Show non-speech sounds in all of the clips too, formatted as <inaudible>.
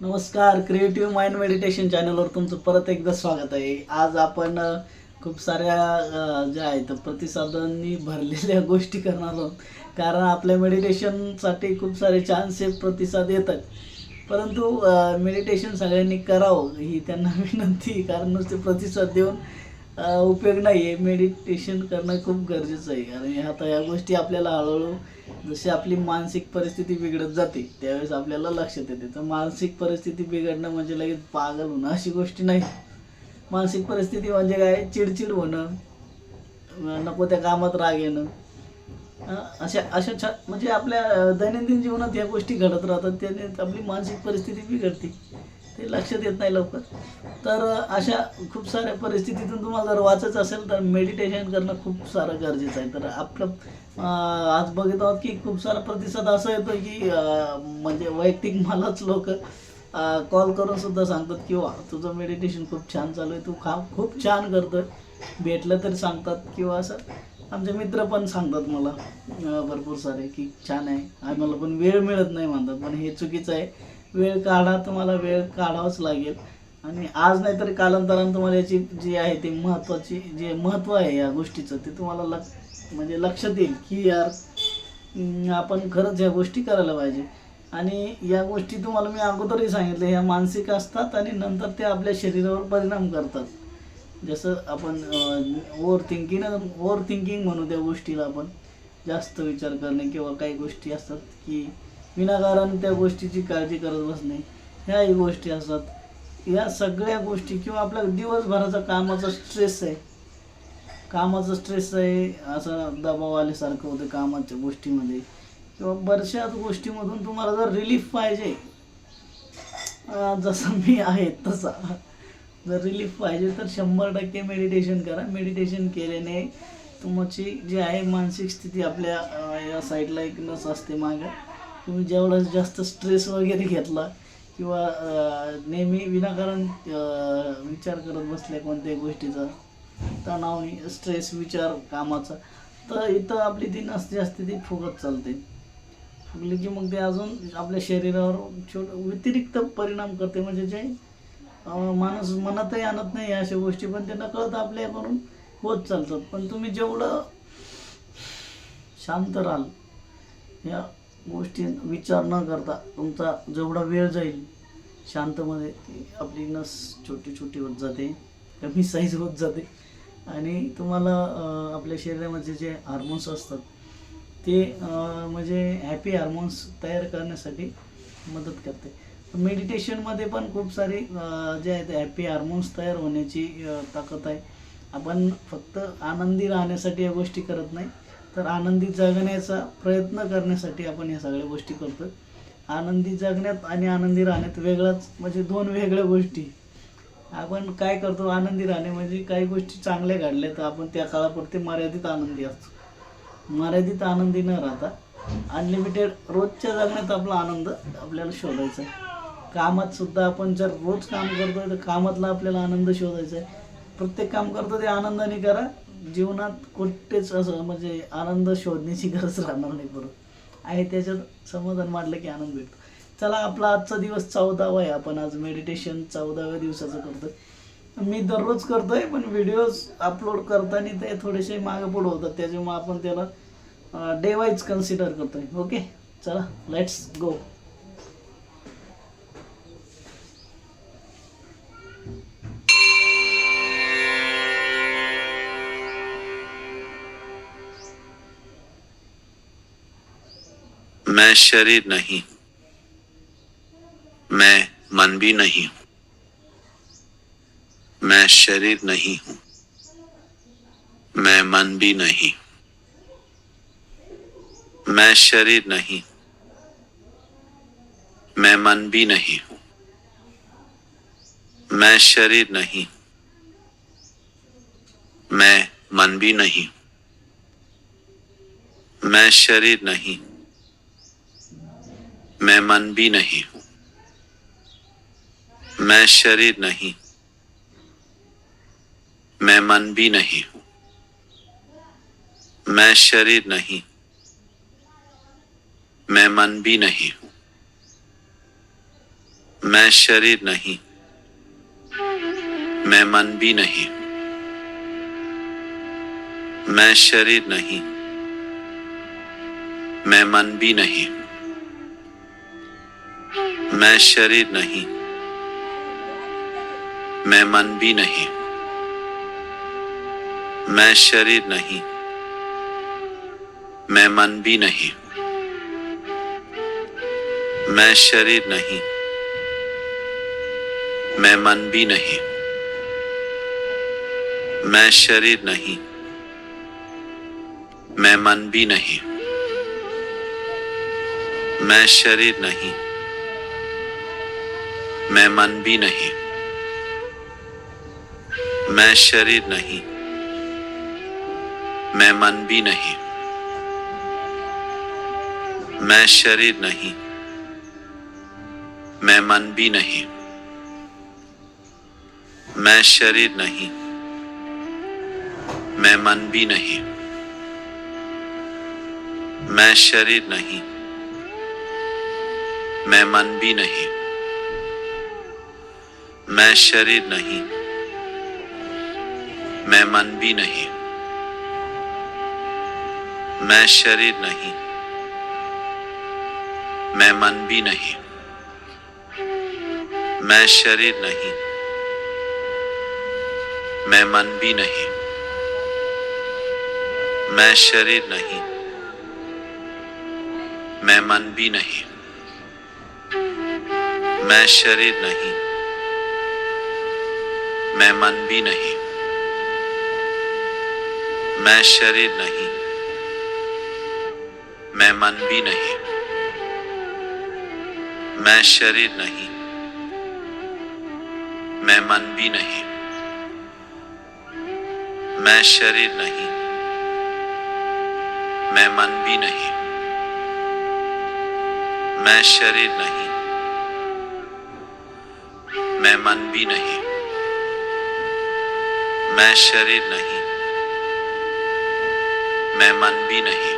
नमस्कार creative mind meditation चॅनलवर तुमचं परत एकदा स्वागत आहे. आज आपण खूप साऱ्या ज्या आहेत प्रतिसादांनी भरलेल्या <laughs> गोष्टी करणार आहोत. कारण आपल्या मेडिटेशनसाठी खूप सारे छानसे प्रतिसाद येतात. परंतु मेडिटेशन सगळ्यांनी करावं ही त्यांना <laughs> विनंती कारण नुसते प्रतिसाद देऊन उपयोग नाही आहे मेडिटेशन करणं खूप गरजेचं आहे. कारण आता या गोष्टी आपल्याला हळूहळू जशी आपली मानसिक परिस्थिती बिघडत जाते त्यावेळेस आपल्याला लक्षात येते. तर मानसिक परिस्थिती बिघडणं म्हणजे लगेच पागल होणं अशी गोष्टी नाही. मानसिक परिस्थिती म्हणजे काय? चिडचिड होणं नको त्या कामात राग येणं. अशा अशा छा म्हणजे आपल्या दैनंदिन जीवनात या गोष्टी घडत राहतात. त्याने आपली मानसिक परिस्थिती बिघडते. ते लक्षात येत नाही लवकर. तर अशा खूप साऱ्या परिस्थितीतून तुम्हाला जर वाचायचं असेल तर मेडिटेशन करणं खूप सारं गरजेचं आहे. तर आपलं आज बघत आहोत की खूप सारा प्रतिसाद असा येतो की म्हणजे वैयक्तिक मलाच लोक कॉल करून सुद्धा सांगतात की वा तुझं मेडिटेशन खूप छान चालू आहे. तू खा खूप छान करतोय. भेटलं तरी सांगतात किंवा असं आमचे मित्र पण सांगतात मला भरपूर सारे की छान आहे. आम्हाला पण वेळ मिळत नाही म्हणतात. पण हे चुकीचं आहे. वेळ काढा तुम्हाला वेळ काढावाच लागेल. आणि आज नाही तरी कालांतरानं तुम्हाला याची जी आहे ती महत्त्वाची जे महत्त्व आहे या गोष्टीचं ते तुम्हाला लक्ष म्हणजे लक्षात येईल की यार आपण खरंच ह्या गोष्टी करायला पाहिजे. आणि या गोष्टी तुम्हाला मी अगोदरही सांगितलं ह्या मानसिक असतात आणि नंतर ते आपल्या शरीरावर परिणाम करतात. जसं आपण ओव्हर थिंकिंग ओव्हर थिंकिंग म्हणू त्या गोष्टीला आपण. जास्त विचार करणे किंवा काही गोष्टी असतात की विनाकारण त्या गोष्टीची काळजी करत बसणे. ह्याही गोष्टी असतात. या सगळ्या गोष्टी किंवा आपल्या दिवसभराचा कामाचा स्ट्रेस आहे. कामाचा स्ट्रेस आहे असं दबाव आल्यासारखं होतं कामाच्या गोष्टीमध्ये. किंवा बऱ्याचशाच गोष्टीमधून तुम्हाला जर रिलीफ पाहिजे जसं मी आहे तसा. जर रिलीफ पाहिजे तर शंभर टक्के मेडिटेशन करा. मेडिटेशन केल्याने तुमची जी आहे मानसिक स्थिती आपल्या या साईडला एक नस असते मागं. तुम्ही जेवढा जास्त स्ट्रेस वगैरे घेतला किंवा नेहमी विनाकारण विचार करत बसले कोणत्याही गोष्टीचा तणाव स्ट्रेस विचार कामाचा तर इथं आपली ती नस जी असते ती फुगत चालते. फुगली की मग ते अजून आपल्या शरीरावर छोट व्यतिरिक्त परिणाम करते. म्हणजे जे माणूस मनातही आणत नाही अशा गोष्टी पण ते नकळत आपल्याकडून होत चालतात. पण तुम्ही जेवढं शांत राहाल या गोष्टी विचार न करता तुमचा जेवढा वेळ जाईल शांतमध्ये ती आपली नस छोटी छोटी होत जाते कमी साईज होत जाते. आणि तुम्हाला आपल्या शरीरामध्ये जे हार्मोन्स असतात ते म्हणजे हॅपी हार्मोन्स तयार करण्यासाठी मदत करते. मेडिटेशनमध्ये पण खूप सारे जे आहेत हॅपी हार्मोन्स तयार होण्याची ताकद आहे. आपण फक्त आनंदी राहण्यासाठी या गोष्टी करत नाही. तर आनंदी जगण्याचा प्रयत्न करण्यासाठी आपण या सगळ्या गोष्टी करतो आनंदी जगण्यात आणि आनंदी राहण्यात वेगळाच म्हणजे दोन वेगळ्या गोष्टी. आपण काय करतो आनंदी राहणे म्हणजे काही गोष्टी चांगल्या घडल्या तर आपण त्या काळापुरते मर्यादित आनंदी असतो. मर्यादित आनंदी न राहता अनलिमिटेड रोजच्या जगण्यात आपला आनंद आपल्याला शोधायचा आहे. कामात सुद्धा आपण जर रोज काम करतोय तर कामातला आपल्याला आनंद शोधायचा आहे. प्रत्येक काम करतो ते आनंदाने करा जीवनात कुठेच असं म्हणजे आनंद शोधण्याची गरज राहणार नाही बरोबर आहे त्याच्यात समाधान मांडलं की आनंद भेटतो. चला आपला आजचा दिवस चौदावा आहे. आपण आज मेडिटेशन चौदाव्या दिवसाचं करतोय. मी दररोज करतोय पण व्हिडिओज अपलोड करताना ते थोडेसे मागे पुढे होतात. त्याच्यामुळे आपण त्याला डे वाईज कन्सिडर करतोय. ओके चला लेट्स गो मैं शरीर नहीं मैं मन भी नहीं हूँ। मैं शरीर नहीं हूँ। मैं मन भी नहीं मैं शरीर नहीं मैं मन भी नहीं हूँ। मैं शरीर नहीं मैं मन भी नहीं मैं शरीर नहीं मैं मन भी नहीं हूँ। मैं शरीर नहीं मैं मन भी नहीं हूँ। मैं शरीर नहीं मैं मन भी नहीं हूँ। मैं शरीर नहीं मैं मन भी नहीं हूँ। मैं शरीर नहीं मैं मन भी नहीं हूँ। मैं शरीर नहीं, मैं मन भी नहीं, मैं शरीर नहीं, मैं मन भी नहीं, मैं शरीर नहीं, मैं मन भी नहीं, मैं शरीर नहीं, मैं मन भी नहीं, मैं शरीर नहीं। मैं मन भी नहीं। मैं शरीर नहीं। मैं मन भी नहीं। मैं शरीर नहीं। मैं मन भी नहीं। मैं शरीर नहीं। मैं मन भी नहीं। मैं शरीर नहीं। मैं मन भी नहीं। मैं शरीर नहीं, मैं मन भी नहीं, मैं शरीर नहीं, मैं मन भी नहीं, मैं शरीर नहीं, मैं मन भी नहीं, मैं शरीर नहीं, मैं मन भी नहीं, मैं शरीर नहीं। मैं मन भी नहीं। मैं शरीर नहीं। मैं मन भी नहीं। मैं शरीर नहीं। मैं मन भी नहीं। मैं शरीर नहीं। मैं मन भी नहीं। मैं शरीर नहीं। मैं मन भी नहीं। मैं शरीर नहीं, मैं मन भी नहीं,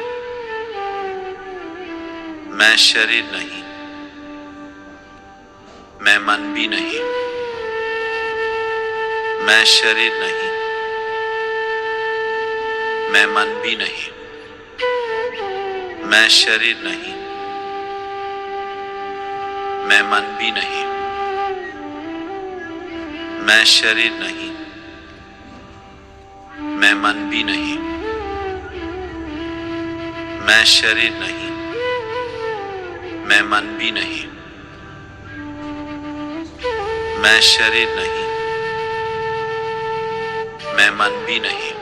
मैं शरीर नहीं, मैं मन भी नहीं, मैं शरीर नहीं, मैं मन भी नहीं, मैं शरीर नहीं, मैं मन भी नहीं, मैं शरीर नहीं। मैं मन भी नहीं। मैं शरीर नहीं। मैं मन भी नहीं। मैं शरीर नहीं। मैं मन भी नहीं।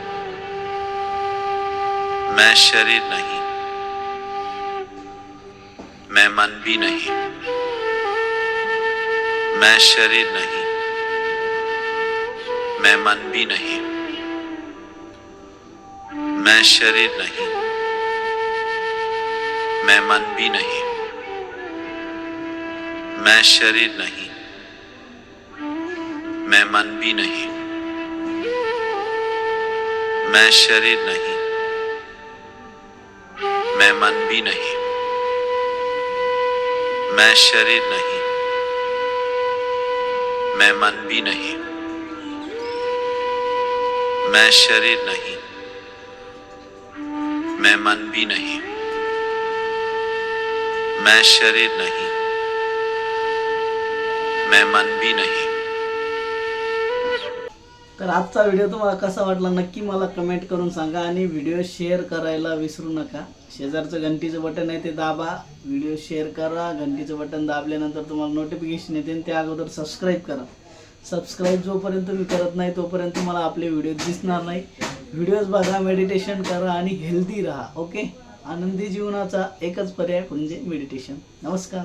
मैं शरीर नहीं। मैं मन भी नहीं। मैं शरीर नहीं। मैं मन भी नहीं। मैं शरीर नहीं, मैं मन भी नहीं, मैं शरीर नहीं, मैं मन भी नहीं, मैं शरीर नहीं, मैं मन भी नहीं, मैं शरीर नहीं, मैं मन भी नहीं, मैं शरीर नहीं। मैं मन भी नहीं। मैं शरीर नहीं। मैं मन भी नहीं। तर आजचा व्हिडिओ तुम्हाला कसा वाटला नक्की मला कमेंट करून सांगा आणि व्हिडिओ शेअर करायला विसरू नका. शेजारचं घंटीचं बटन आहे ते दाबा. व्हिडिओ शेअर करा. घंटीचं बटन दाबल्यानंतर तुम्हाला नोटिफिकेशन येते आणि त्या अगोदर सबस्क्राईब करा. सबस्क्राईब जोपर्यंत मी करत नाही तोपर्यंत तुम्हाला आपले व्हिडिओ दिसणार नाही. व्हिडिओज बघा मेडिटेशन करा आणि हेल्दी राहा ओके आनंदी जीवनाचा एकच पर्याय म्हणजे मेडिटेशन नमस्कार.